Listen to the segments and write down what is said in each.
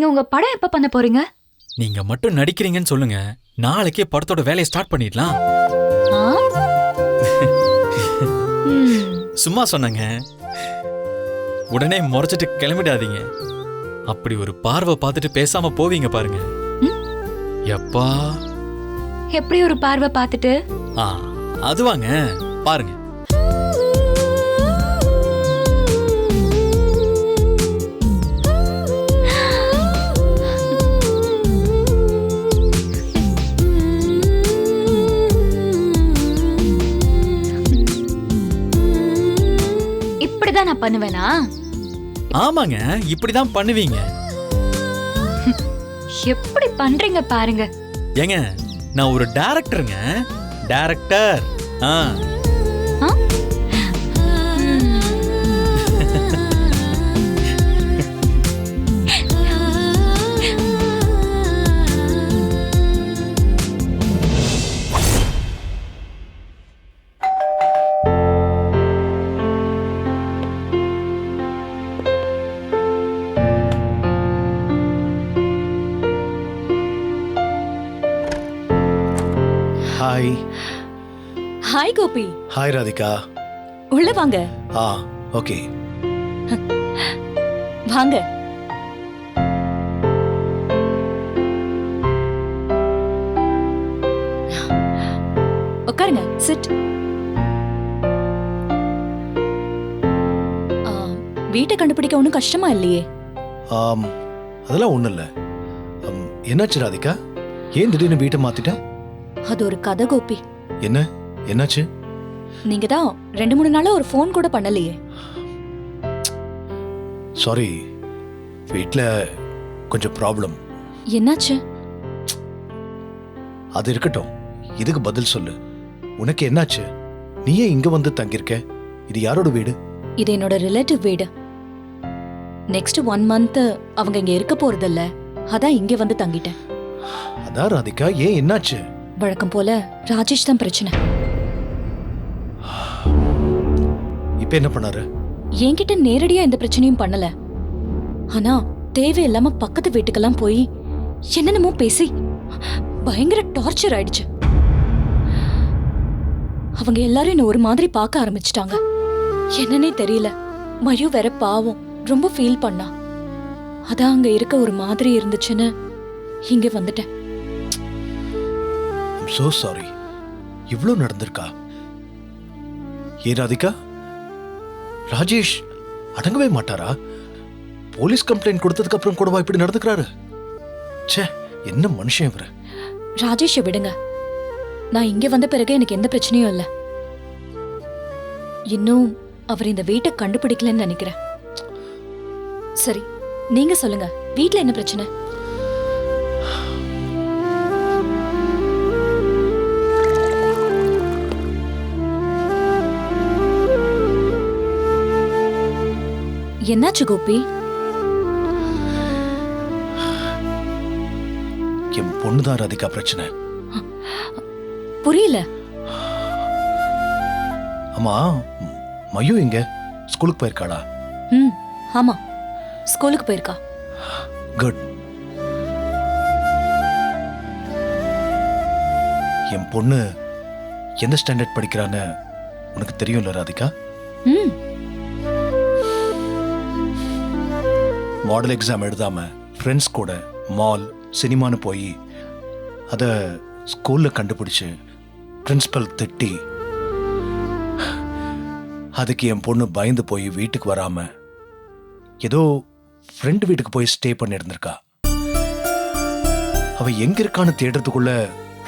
நீங்க உங்க படம் எப்ப பண்ண போறீங்க? நீங்க மட்டும் நடிக்கிறீங்கன்னு சொல்லுங்க. நாளைக்கே படத்தோட வேலையை ஸ்டார்ட் பண்ணிடலாம். ஆ? ம், சும்மா சொன்னங்க. உடனே முறைச்சிட்டு கிளம்பிடாதீங்க. அப்படி ஒரு பார்வை பார்த்துட்டு பேசாம போவீங்க பாருங்க. ம். எப்பா? எப்படி ஒரு பார்வை பார்த்துட்டு? ஆ அதுவாங்க. பாருங்க. பண்ணுவேனா? ஆமாங்க இப்படிதான் பண்ணுவீங்க. எப்படி பண்றீங்க பாருங்க. ஏங்க நான் ஒரு டைரக்டருங்க. டைரக்டர். ஆ. Hi hi Gopi hi Radhika உள்ள வாங்க. ஆ ஓகே. வாங்க. உட்காருங்க சிட் வீட்டை கண்டுபிடிக்க ஒன்றும் கஷ்டமா இல்லையே? ஆம் அதெல்லாம் ஒன்றும் இல்லை. என்னாச்சு ராதிகா? ஏன் திடீர்னு வீட்டை மாத்திட்ட? அது ஒரு கதை கோபி. என்ன? என்னாச்சு? நீங்க தான் ரெண்டு மூணு நாளா ஒரு ஃபோன் கூட பண்ணலையே. சாரி வீட்டில் கொஞ்சம் ப்ராப்ளம் என்னாச்சு? அது இருக்கட்டும். இதுக்கு பதில் சொல்லு. உனக்கு என்னாச்சு? நீ ஏன் இங்க வந்து தங்கியிருக்க? இது யாரோட வீடு? இது என்னோட ரிலேட்டிவ் வீடு. நெக்ஸ்ட் ஒன் மந்த் அவங்க இங்க இருக்க போறதில்ல. அதான் இங்க வந்து தங்கிட்டேன். அதான் ராதிகா ஏன் என்னாச்சு? வழக்கம் போல ராஜேஷ் தான் பிரச்சனை. இப்போ என்ன பண்ணாரு? என்கிட்ட நேரடியா எந்த பிரச்சனையும் பண்ணல. ஆனா தேவையில்லாம பக்கத்து வீட்டுக்கெல்லாம் போய் என்னென்னமோ பேசி பயங்கர டார்ச்சர் ஆயிடுச்சு. அவங்க எல்லாரும் என்ன ஒரு மாதிரி பார்க்க ஆரம்பிச்சிட்டாங்க. என்னன்னே தெரியல. மயு வேற பாவம் ரொம்ப ஃபீல் பண்ணா. அதான் அங்க இருக்க ஒரு மாதிரி இருந்துச்சுன்னு இங்க வந்துட்டேன். ஐம் சாரி இவ்ளோ நடந்திருக்கா? ஏ ராதிகா? ராஜேஷ் அடங்கவே மாட்டாரா? போலீஸ் கம்ப்ளைண்ட் கொடுத்ததுக்கு அப்புறம் கூடவா இப்படி நடந்துக்கிறாரு? ச்சே என்ன மனுஷன் இவரு? ராஜேஷை விடுங்க. நான் இங்க வந்த பிறகு எனக்கு எந்த பிரச்சனையும் இல்ல. இன்னும் அவர் இந்த வீட்டை கண்டுபிடிக்கலன்னு நினைக்கிறேன். சரி நீங்க சொல்லுங்க. வீட்ல என்ன பிரச்சனை? என்னாச்சு கோபி? என் பொண்ணுதான் ராதிகா பிரச்சனை. புரியல. ஆமா ம், மயு எங்க? ஸ்கூலுக்கு போயிருக்காளா? ம் ஆமா. ஸ்கூலுக்கு போயிருக்கா. குட் என் பொண்ணு எந்த ஸ்டாண்டர்ட் படிக்கிறான்னு உனக்கு தெரியும்ல ராதிகா? ம். மாடல் எக்ஸாம் எழுதாம ஃப்ரெண்ட்ஸ் கூட மால் சினிமான்னு போய் அதை ஸ்கூல்ல கண்டுபிடிச்சு பிரின்சிபல் திட்டி. அதுக்கு என் பொண்ணு பயந்து போய் வீட்டுக்கு வராம ஏதோ ஃப்ரெண்ட் வீட்டுக்கு போய் ஸ்டே பண்ணியிருந்திருக்கா அவ எங்க இருக்கான்னு தேடுறதுக்குள்ள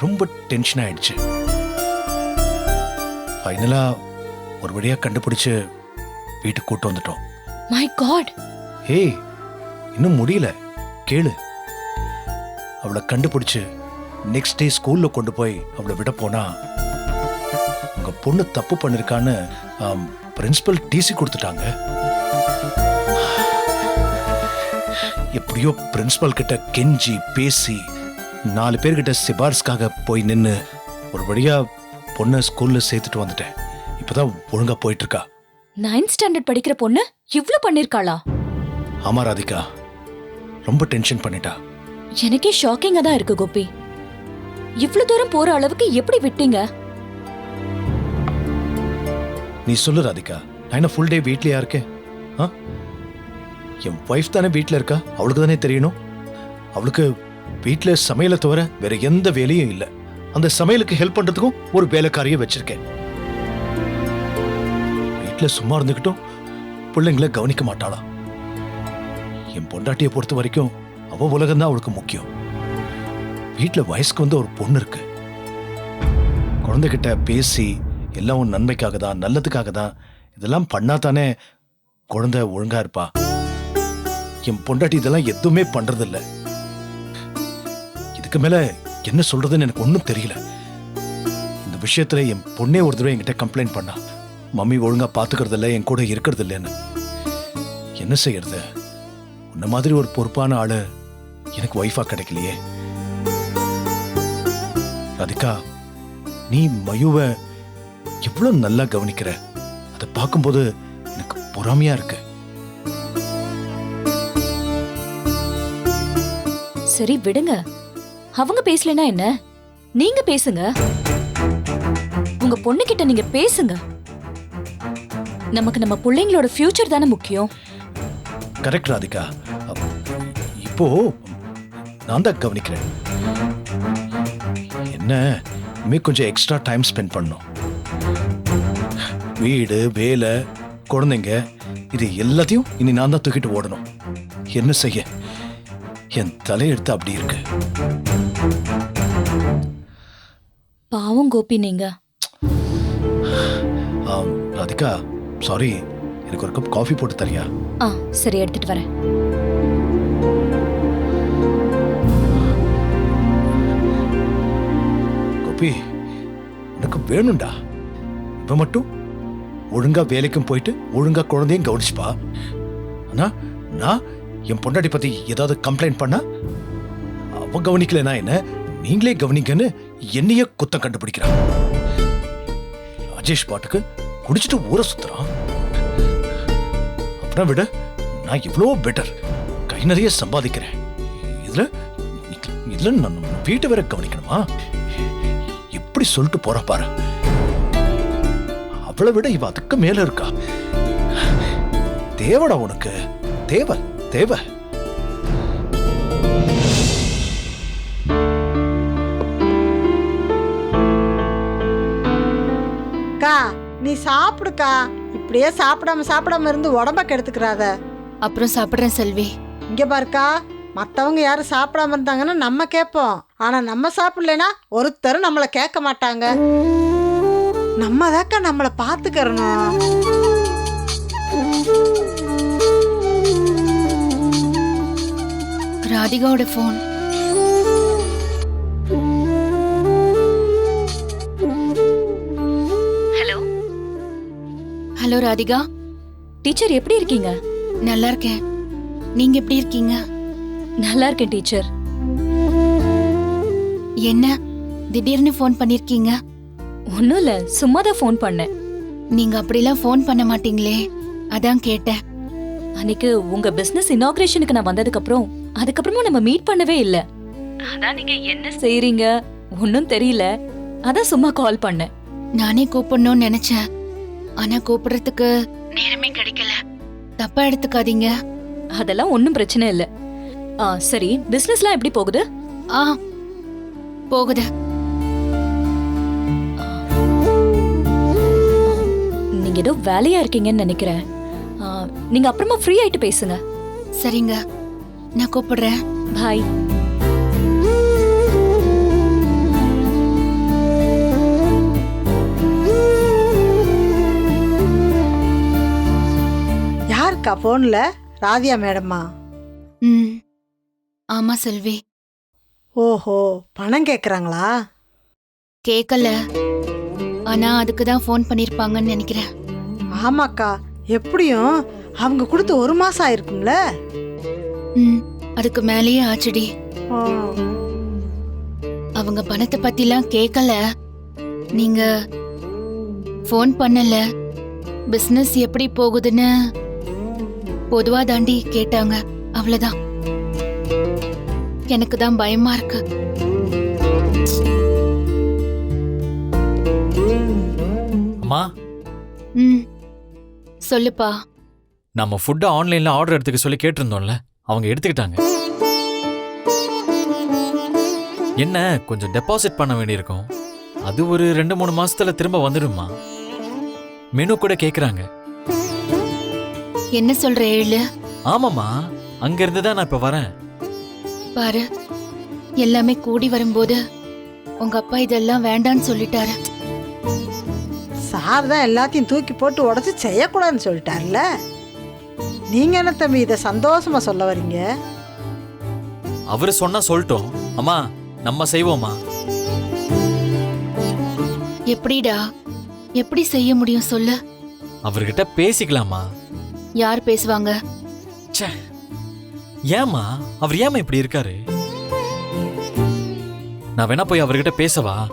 ரொம்ப டென்ஷன் ஆயிடுச்சு. ஃபைனலா ஒரு வழியா கண்டுபிடிச்சு வீட்டுக்கு கூட்டு வந்துட்டோம். மை காட் ஏய் இன்னும் முடியல. கேளு. அவளை கண்டுபிடிச்சு நெக்ஸ்ட் டே ஸ்கூல்ல கொண்டு போய் அவளை விட போனா உங்க பொண்ணு தப்பு பண்ணிருக்கான்னு பிரின்சிபல் டிசி கொடுத்துட்டாங்க. எப்படியோ பிரின்சிபல் கிட்ட கெஞ்சி பேசி நாலு பேர்கிட்ட சிபாரிசுக்காக போய் நின்னு ஒரு வழியா பொண்ணை ஸ்கூல்ல சேர்த்துட்டு வந்துட்டேன். இப்பதான் ஒழுங்கா போயிட்டு இருக்கா. நைன்த் ஸ்டாண்டர்ட் படிக்கிற பொண்ணு இவ்ளோ பண்ணிருக்காளா? ஆமா ராதிகா. ரொம்ப டென்ஷன் பண்ணிட்டா. எனக்கே ஷாக்கிங்கா தான் இருக்கு கோபி. இவ்ளோ தூரம் போற அளவுக்கு எப்படி விட்டீங்க? நீ சொல்லு ராதிகா. நான் என்ன ஃபுல் டே வீட்லயா இருக்கேன்? ஆ? என் ஒய்ஃப் தானே வீட்டில் இருக்கா? அவளுக்கு தானே தெரியணும்? அவளுக்கு வீட்டில் சமையலை தவிர வேற எந்த வேலையும் இல்லை. அந்த சமையலுக்கு ஹெல்ப் பண்றதுக்கும் ஒரு வேலைக்காரியை வச்சிருக்கேன். வீட்டில் சும்மா இருந்துக்கிட்டும் பிள்ளைங்கள கவனிக்க மாட்டாளா? என் பொண்டாட்டியை பொறுத்த வரைக்கும் அவ உலகம்தான் அவளுக்கு முக்கியம். வீட்டில் வயசுக்கு வந்த ஒரு பொண்ணு இருக்கு. குழந்தைகிட்ட பேசி எல்லாம் உன் நன்மைக்காக தான் நல்லதுக்காக தான் இதெல்லாம் பண்ணா தானே குழந்தை ஒழுங்கா இருப்பா? என் பொண்டாட்டி இதெல்லாம் எதுவுமே பண்றதில்ல. இதுக்கு மேல என்ன சொல்றதுன்னு எனக்கு ஒன்றும் தெரியல. இந்த விஷயத்துல என் பொண்ணே ஒரு தடவை என்கிட்ட கம்ப்ளைண்ட் பண்ணா. மம்மி ஒழுங்கா பாத்துக்கிறது இல்ல என் கூட இருக்கிறது இல்லைன்னு என்ன செய்யறது? உன்ன மாதிரி ஒரு பொறுப்பான ஆளு எனக்கு ஒய்ஃபா கிடைக்கலையே. ராதிகா நீ மயுவை எவ்வளவு நல்லா கவனிக்கிற? அதை பார்க்கும்போது எனக்கு பொறாமையா இருக்கு. சரி விடுங்க. அவங்க பேசலனா என்ன? நீங்க பேசுங்க. உங்க பொண்ணு கிட்ட நீங்க பேசுங்க. நமக்கு நம்ம பிள்ளைங்களோட ஃபியூச்சர் தானே முக்கியம். கரெக்ட் ராதிகா. இப்போ நான் தான் கவனிக்கிறேன். என்ன? இனிமே கொஞ்சம் எக்ஸ்ட்ரா டைம் ஸ்பெண்ட் பண்ணும் வீடு வேலை குழந்தைங்க இது எல்லாத்தையும் இனி நான் தான் தூக்கிட்டு ஓடணும். என்ன செய்ய? என் தலையெழுத்து அப்படி இருக்கு. பாவம் கோபி நீங்க. ராதிகா சாரி எனக்கு ஒரு கப் காஃபி போட்டு தரியா? ஆ சரி எடுத்துட்டு வரேன். கோபி உனக்கு வேணும்டா. இப்ப மட்டும் ஒழுங்கா வேலைக்கும் போயிட்டு ஒழுங்கா குழந்தையும் கவனிச்சுப்பா ஆனா நான் என் பொண்டாட்டி பத்தி ஏதாவது கம்ப்ளைண்ட் பண்ணா அவ கவனிக்கலைன்னா என்ன? நீங்களே கவனிக்கன்னு என்னையே குத்தம் கண்டுபிடிக்கிறான். ராஜேஷ் பாட்டுக்கு குடிச்சிட்டு ஊரை சுத்துறான். அப்புறம் விட நான் இவ்வளோ பெட்டர் கை நிறைய சம்பாதிக்கிறேன். இதில் இதில் நான் வீட்டை வேற கவனிக்கணுமா? எப்படி சொல்லிட்டு போற பாரு. அவளை விட இவ அதுக்கு மேல இருக்கா. தேவடா உனக்கு. தேவை தேவை. நீ சாப்பிடுக்கா. இப்படியே சாப்பிடாம சாப்பிடாம இருந்து உடம்ப கெடுத்துக்கிறாத. அப்புறம் சாப்பிட்றேன் செல்வி. இங்க பாருக்கா மத்தவங்க யாரும் சாப்பிடாம இருந்தாங்கன்னா நம்ம கேட்போம். ஆனா நம்ம சாப்பிடலைன்னா ஒருத்தரும் நம்மள கேட்க மாட்டாங்க. நம்ம தாக்கா நம்மள பாத்துக்கிறணும் ராதிகாவோட ஃபோன் ஹலோ ராதிகா. டீச்சர் எப்படி இருக்கீங்க? நல்லா இருக்கேன். நீங்க எப்படி இருக்கீங்க? நல்லா இருக்கேன் டீச்சர். என்ன? திடீர்னு ஃபோன் பண்ணிருக்கீங்க? ஒன்றும் இல்லை சும்மா தான் ஃபோன் பண்ணேன். நீங்க அப்படிலாம் ஃபோன் பண்ண மாட்டீங்களே. அதான் கேட்டேன். அன்னைக்கு உங்க பிசினஸ் இனாகிரேஷனுக்கு நான் வந்ததுக்கு அப்புறம் அதுக்கப்புறமா நம்ம மீட் பண்ணவே இல்ல. அதான் நீங்க என்ன செய்றீங்க? ஒன்னும் தெரியல. அதான் சும்மா கால் பண்ணேன். நானே கூப்பிடணும்னு நினைச்சேன். ஆனா கூப்பிடுறதுக்கு நேரமே கிடைக்கல. தப்பா எடுத்துக்காதீங்க. அதெல்லாம் ஒன்றும் பிரச்சனை இல்ல. ஆ சரி பிசினஸ்லாம் எப்படி போகுது? ஆ போகுது. நீங்க ஏதோ வேலையா இருக்கீங்கன்னு நினைக்கிறேன். ஆ, நீங்க அப்புறமா ஃப்ரீ ஆயிட்டு பேசுங்க. சரிங்க. நான் கூப்பிடுறேன். பாய் யாருக்கா போன்ல ராதியா மேடமா ம். ஆமா செல்வி. ஓஹோ பணம் கேக்குறாங்களா? கேட்கல ஆனா அதுக்கு தான் ஃபோன் பண்ணிருப்பாங்கன்னு நினைக்கிறேன். ஆமாக்கா எப்படியும் அவங்க கொடுத்து ஒரு மாசம் ஆயிருக்கும்ல? ம் அதுக்கு மேலேயே ஆச்சுடி. ஓ, அவங்க பணத்தை பத்திலாம் கேட்கல நீங்க ஃபோன் பண்ணல. பிசினஸ் எப்படி போகுதுன்னு பொதுவா தாண்டி கேட்டாங்க. அவ்வளவுதான். எனக்கு தான் பயமா இருக்கு. அம்மா. ம். சொல்லுப்பா. நம்ம ஃபுட்டை ஆன்லைன்ல ஆர்டர் எடுத்துக்க சொல்லி கேட்டிருந்தோம்ல. அவங்க எடுத்துக்கிட்டாங்க. என்ன கொஞ்சம் டெபாசிட் பண்ண வேண்டியிருக்கும். அது ஒரு ரெண்டு மூணு மாசத்துல திரும்ப வந்துடுமா மெனு கூட கேக்குறாங்க. என்ன சொல்ற ஏழு? ஆமாம்மா. அங்க இருந்து தான் நான் இப்ப வரேன். பாரு எல்லாமே கூடி வரும்போது உங்க அப்பா இதெல்லாம் வேண்டான்னு சொல்லிட்டாரு. சார் தான் எல்லாத்தையும் தூக்கி போட்டு உடச்சி செய்யக்கூடாதுன்னு சொல்லிட்டார்ல நீங்க என்ன தம்பி இதை சந்தோஷமா சொல்ல வர்றீங்க அவரு சொன்னா சொல்லட்டும். அம்மா நம்ம செய்வோமா எப்படிடா? எப்படி செய்ய முடியும் சொல்லு? அவர்கிட்ட பேசிக்கலாமா யார் பேசுவாங்க? ச்சே. ஏம்மா? அவர் ஏம்மா இப்படி இருக்காரு? நான் வேணா போய் அவர்கிட்ட பேசவா?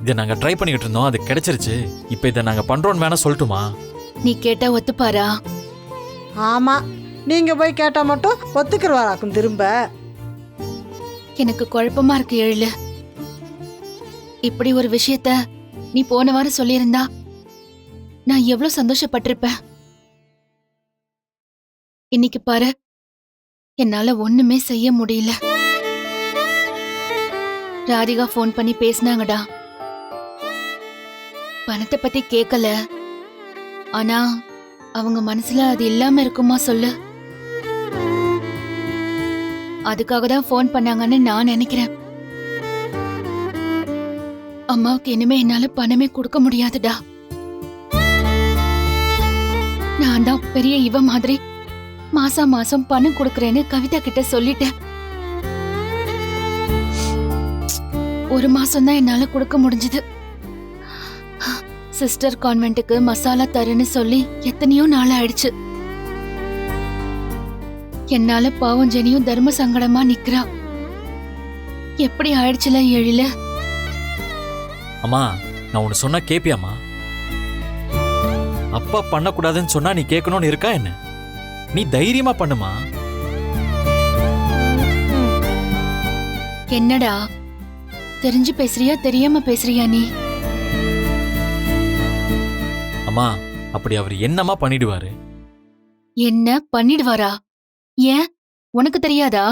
இதை நாங்க ட்ரை பண்ணிக்கிட்டு இருந்தோம் அது கிடைச்சிருச்சு. இப்போ இதை நாங்க பண்றோம்னு வேணா சொல்லட்டுமா? நீ கேட்டா ஒத்துப்பாரா? ஆமா. நீங்க போய் கேட்டா மட்டும் ஒத்துக்கிறவாராக்கும் திரும்ப. எனக்கு குழப்பமா இருக்கு ஏழு. இப்படி ஒரு விஷயத்த நீ போன வாரம் சொல்லியிருந்தா நான் எவ்வளவு சந்தோஷப்பட்டிருப்பேன். இன்னைக்கு பாரு. என்னால ஒண்ணுமே செய்ய முடியல. ராதிகா ஃபோன் பண்ணி பேசினாங்கடா. பணத்தை பத்தி கேட்கல ஆனா அவங்க மனசுல அது இல்லாம இருக்குமா சொல்லு. அதுக்காக தான் ஃபோன் பண்ணாங்கன்னு நான் நினைக்கிறேன். அம்மாவுக்கு இனிமே என்னால பணமே கொடுக்க முடியாதுடா. நான் தான் பெரிய இவ மாதிரி மாசா மாசம் பணம் கொடுக்கறேன்னு கவிதா கிட்ட சொல்லிட்டேன். ஒரு மாசம் தான் என்னால கொடுக்க முடிஞ்சது. சிஸ்டர் கான்வென்ட்டுக்கு மசாலா தரேன்னு சொல்லி எத்தனையோ நாள் ஆயிடுச்சு. என்னால பாவம் ஜெனியும் தர்ம சங்கடமா நிக்கிறா. எப்படி ஆயிடுச்சுல எழில? அம்மா நான் ஒன்று சொன்னா கேப்பியாமா அப்பா பண்ணக்கூடாதுன்னு சொன்னா நீ கேட்கணும்னு இருக்கா என்ன? நீ தைரியமா பண்ணுமா? என்னடா? தெரிஞ்சு பேசுறியா? தெரியாம பேசுறியா நீ? அம்மா அப்படி அவர் என்னம்மா பண்ணிடுவாரு? என்ன? பண்ணிடுவாரா? ஏன்? உனக்கு தெரியாதா?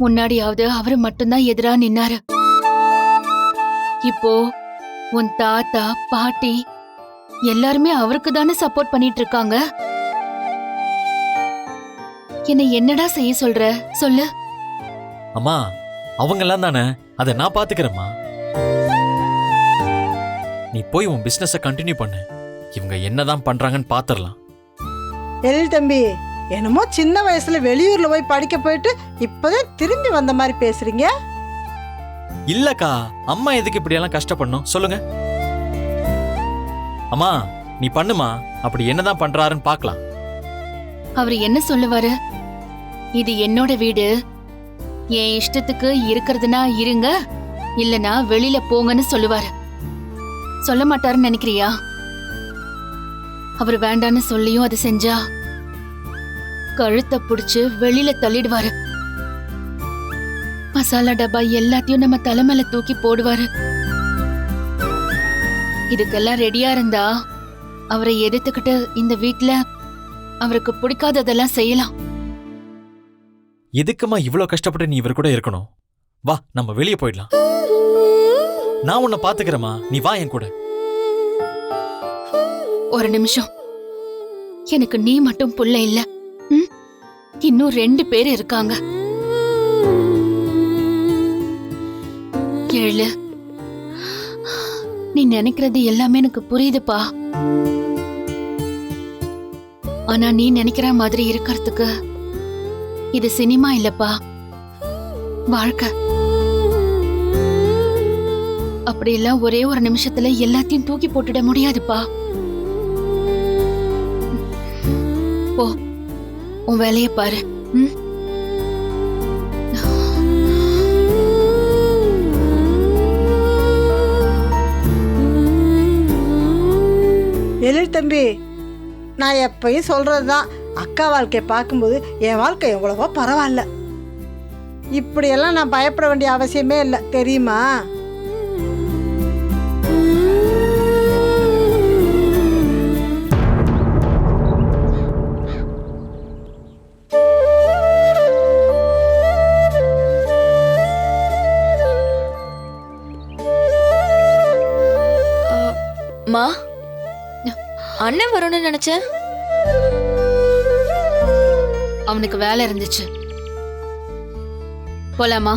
முன்னாடியாவது அவரு மட்டும்தான் எதிரா நின்னாரு. இப்போ உன் தாத்தா பாட்டி எல்லாருமே அவருக்கு தானே சப்போர்ட் பண்ணிட்டு இருக்காங்க என்ன என்னடா செய்ய சொல்ற? சொல்லு. அம்மா அவங்கெல்லாம் தானே? அதை நான் பாத்துக்கிறேம்மா. நீ போய் உன் பிசினஸ கண்டினியூ பண்ணு. இவங்க என்னதான் பண்றாங்கன்னு பாத்துரலாம். எழில் தம்பி என்னமோ சின்ன வயசுல வெளியூர்ல போய் படிக்க போயிட்டு இப்பதான் திரும்பி வந்த மாதிரி பேசுறீங்க. இல்லக்கா அம்மா எதுக்கு இப்படி எல்லாம் கஷ்டப்படணும்? சொல்லுங்க. அம்மா நீ பண்ணுமா? அப்படி என்னதான் பண்றாருன்னு பார்க்கலாம். அவர் என்ன சொல்லுவாரு? இது என்னோட வீடு. என் இஷ்டத்துக்கு இருக்கிறதுனா இருங்க இல்லனா வெளியில போங்கன்னு சொல்லுவாரு. சொல்ல மாட்டாருன்னு நினைக்கிறியா? அவர் வேண்டான்னு சொல்லியும் அது செஞ்சா கழுத்தை புடிச்சு வெளியில தள்ளிடுவாரு. மசாலா டப்பா எல்லாத்தையும் நம்ம தலைமையில தூக்கி போடுவாரு. இதுக்கெல்லாம் ரெடியா இருந்தா அவரை எதிர்த்துக்கிட்டு இந்த வீட்ல அவருக்கு பிடிக்காததெல்லாம் செய்யலாம். எதுக்குமா இவ்ளோ கஷ்டப்பட்டு நீ இவர் கூட இருக்கணும்? வா நம்ம வெளியே போயிடலாம். நான் உன்னை பாத்துக்கிறேம்மா. நீ வா என் கூட. ஒரு நிமிஷம். எனக்கு நீ மட்டும் புள்ள இல்ல. ம்? இன்னும் ரெண்டு பேர் இருக்காங்க. எழு நீ நினைக்கிறது எல்லாமே எனக்கு புரியுதுப்பா. ஆனா நீ நினைக்கிற மாதிரி இருக்கிறதுக்கு இது சினிமா இல்லப்பா. வாழ்க்கை. அப்படியெல்லாம் ஒரே ஒரு நிமிஷத்துல எல்லாத்தையும் தூக்கி போட்டுட முடியாதுப்பா. போ. உன் வேலையை பாரு. ம்? எழில் தம்பி நான் எப்பயும் சொல்கிறது தான் அக்கா வாழ்க்கையை பார்க்கும்போது என் வாழ்க்கை எவ்வளவோ பரவாயில்ல. இப்படியெல்லாம் நான் பயப்பட வேண்டிய அவசியமே இல்லை. தெரியுமா? அண்ணன் வரும்னு நினைச்சேன் அவனுக்கு வேலை இருந்துச்சு. போலாமா?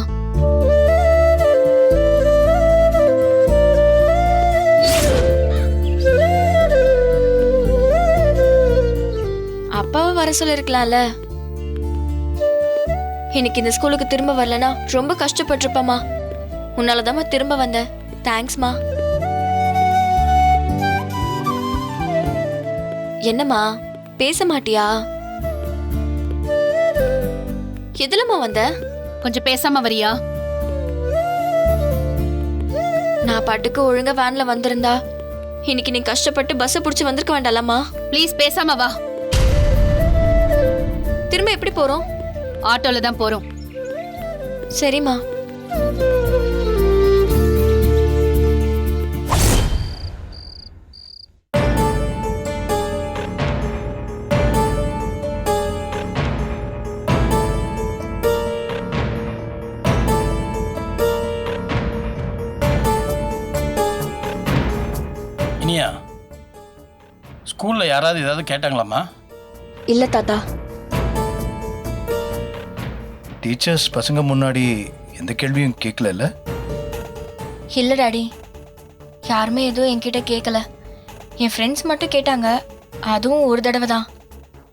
அப்பாவை வர சொல்லிருக்கலாம்ல. இன்னைக்கு இந்த ஸ்கூலுக்கு திரும்ப வரலனா ரொம்ப கஷ்டப்பட்டிருப்பமா உன்னாலதாம்மா திரும்ப வந்தேன். தேங்க்ஸ்மா என்னம்மா? பேச மாட்டியா எதுலம்மா வந்த? கொஞ்சம் பேசாம வரியா? நான் பாட்டுக்கு ஒழுங்கா வேன்ல வந்திருந்தா இன்னைக்கு நீ கஷ்டப்பட்டு பஸ் புடிச்சு வந்திருக்க வேண்டாம்மா ப்ளீஸ் பேசாம வா. திரும்ப எப்படி போறோம்? ஆட்டோல தான் போறோம். சரிம்மா. ஸ்கூலில் யாராவது ஏதாவது கேட்டாங்களாம்மா? இல்ல தாத்தா. டீச்சர்ஸ் பசங்க முன்னாடி எந்த கேள்வியும் கேட்கல இல்ல டாடி. யாருமே எதுவும் என்கிட்ட கேட்கல. என் ஃப்ரெண்ட்ஸ் மட்டும் கேட்டாங்க. அதுவும் ஒரு தடவை தான்.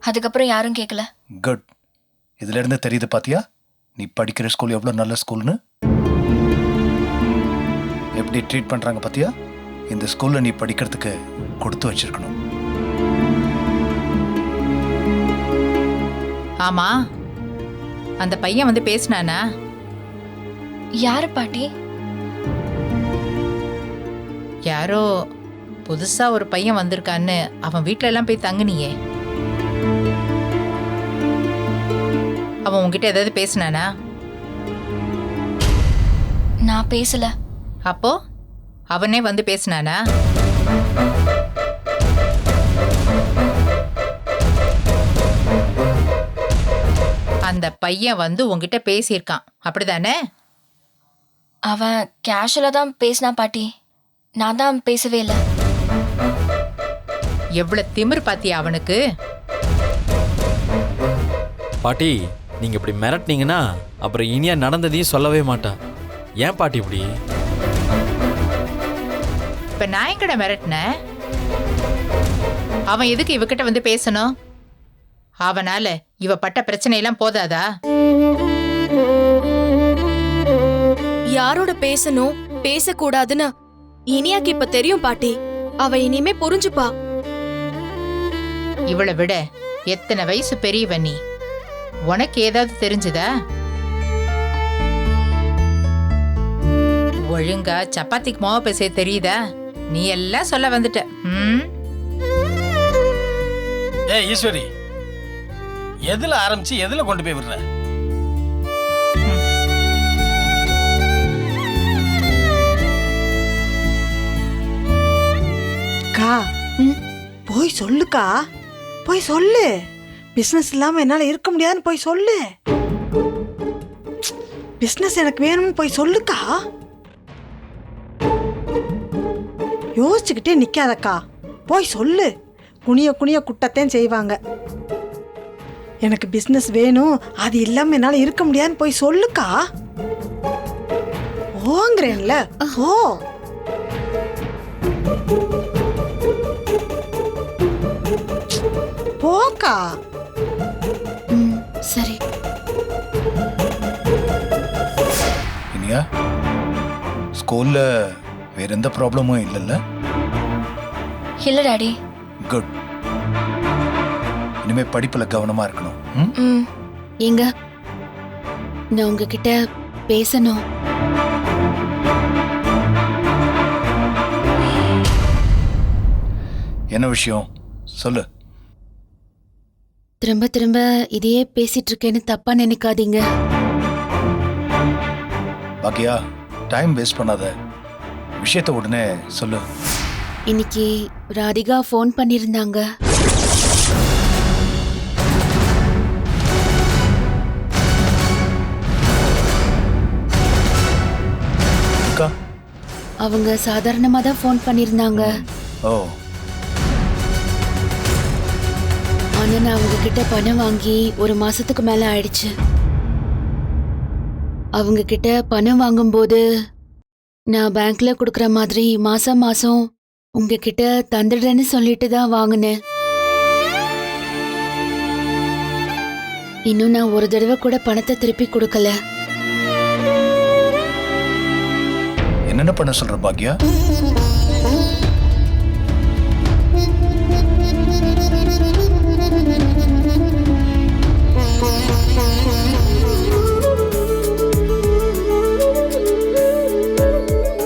அதுக்கப்புறம் யாரும் கேட்கல. குட் இதுல இருந்து தெரியுது பாத்தியா? நீ படிக்கிற ஸ்கூல் எவ்வளவு நல்ல ஸ்கூல்னு எப்படி ட்ரீட் பண்றாங்க பாத்தியா? இந்த ஸ்கூல்ல நீ படிக்கிறதுக்கு கொடுத்து வச்சிருக்கணும். ஆமா அந்த பையன் வந்து பேசினானா? யாரு பாட்டி? யாரோ புதுசா ஒரு பையன் வந்திருக்கான்னு அவன் வீட்ல எல்லாம் போய் தங்குனியே. அவன் உன்கிட்ட ஏதாவது பேசினானா? நான் பேசல. அப்போ அவனே வந்து பேசினானா? அந்த பையன் வந்து உன்கிட்ட பேசியிருக்கான். அப்படிதானே? அவன் கேஷுவலா தான் பேசினா பாட்டி. நான் தான் பேசவே இல்லை. எவ்வளவு திமிர் பாத்தியா அவனுக்கு? பாட்டி நீங்க இப்படி மிரட்டினீங்கன்னா அப்புறம் இனியா நடந்ததையும் சொல்லவே மாட்டா. ஏன் பாட்டி இப்படி? இப்ப நான் எங்கட மிரட்டினேன் அவன் எதுக்கு இவகிட்ட வந்து பேசணும்? அவனால இவ பட்ட பிரச்சனை எல்லாம் போதாதா? யாரோட பேசணும் பேசக்கூடாதுன்னு இனியாக்கு இப்ப தெரியும் பாட்டி. அவ இனிமே புரிஞ்சுப்பா. இவளை விட எத்தனை வயசு பெரியவ நீ? உனக்கு ஏதாவது தெரிஞ்சுதா? ஒழுங்கா சப்பாத்திக்கு மாவு பேச தெரியுதா? நீ எல்லாம் சொல்ல வந்துட்ட. ம்? ஏ ஈஸ்வரி. எதில் ஆரம்பிச்சு எதில் கொண்டு போய் விடுற? அக்கா போய் சொல்லுக்கா போய் சொல்லு. பிஸ்னஸ் இல்லாமல் என்னால் இருக்க முடியாதுன்னு போய் சொல்லு. பிஸ்னஸ் எனக்கு வேணும்னு போய் சொல்லுக்கா யோசிச்சுக்கிட்டே நிற்காதக்கா போய் சொல்லு. குனிய குனிய குட்டத்தையும் செய்வாங்க. எனக்கு பிஸ்னஸ் வேணும். அது இல்லாமல் என்னால் இருக்க முடியாதுன்னு போய் சொல்லுக்கா. ஓங்கிறேன்ல. ஓ போக்கா. ம் சரி. இனியா ஸ்கூல்ல வேற எந்த ப்ராப்ளமும் இல்லைல்ல? இல்ல டாடி. குட் இனிமே படிப்புல கவனமா இருக்கணும். ம்? ஏங்க நான் உங்ககிட்ட பேசணும். என்ன விஷயம்? சொல்லு. திரும்ப திரும்ப இதையே பேசிட்டு இருக்கேன்னு தப்பா நினைக்காதீங்க. பாக்கியா டைம் வேஸ்ட் பண்ணாத. விஷயத்த உடனே சொல்லு. இன்னைக்கு ராதிகா ஃபோன் பண்ணியிருந்தாங்க. அவங்க சாதாரணமா தான் ஃபோன் பண்ணியிருந்தாங்க. ஓ. ஆனா நான் அவங்க கிட்ட பணம் வாங்கி ஒரு மாசத்துக்கு மேல ஆயிடுச்சு. அவங்க கிட்ட பணம் வாங்கும்போது நான் பேங்க்ல கொடுக்கற மாதிரி மாசம் மாசம் உங்ககிட்ட தந்துடுறேன்னு சொல்லிட்டு தான் வாங்கினேன். இன்னும் நான் ஒரு தடவை கூட பணத்தை திருப்பி கொடுக்கல. என்னென்ன பண்ண சொல்ற பாக்கியா